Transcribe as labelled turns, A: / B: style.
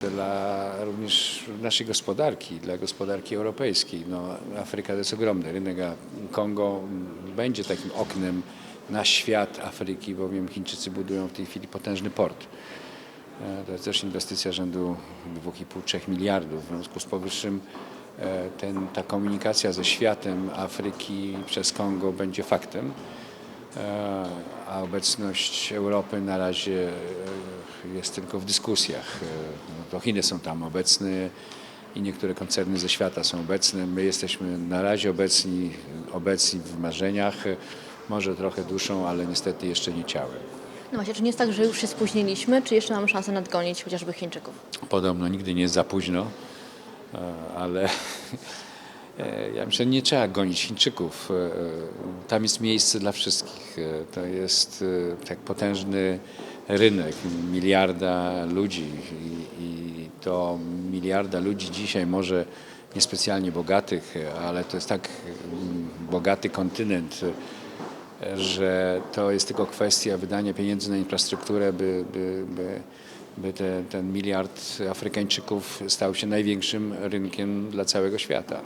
A: dla również naszej gospodarki, dla gospodarki europejskiej. No, Afryka to jest ogromny rynek, a Kongo będzie takim oknem na świat Afryki, bowiem Chińczycy budują w tej chwili potężny port. E, To jest też inwestycja rzędu 2,5-3 miliardów. W związku z powyższym e, ten, ta komunikacja ze światem Afryki przez Kongo będzie faktem, E, a obecność Europy na razie jest tylko w dyskusjach. To Chiny są tam obecne i niektóre koncerny ze świata są obecne. My jesteśmy na razie obecni, obecni w marzeniach, może trochę duszą, ale niestety jeszcze nie ciałem.
B: No właśnie, czy nie jest tak, że już się spóźniliśmy, czy jeszcze mamy szansę nadgonić chociażby Chińczyków?
A: Podobno nigdy nie jest za późno, e, ale e, ja myślę, nie trzeba gonić Chińczyków. E, Tam jest miejsce dla wszystkich. To jest tak potężny rynek, miliarda ludzi i, i to miliarda ludzi dzisiaj może niespecjalnie bogatych, ale to jest tak mm, bogaty kontynent, że to jest tylko kwestia wydania pieniędzy na infrastrukturę, by, by, by, by te, ten miliard Afrykańczyków stał się największym rynkiem dla całego świata.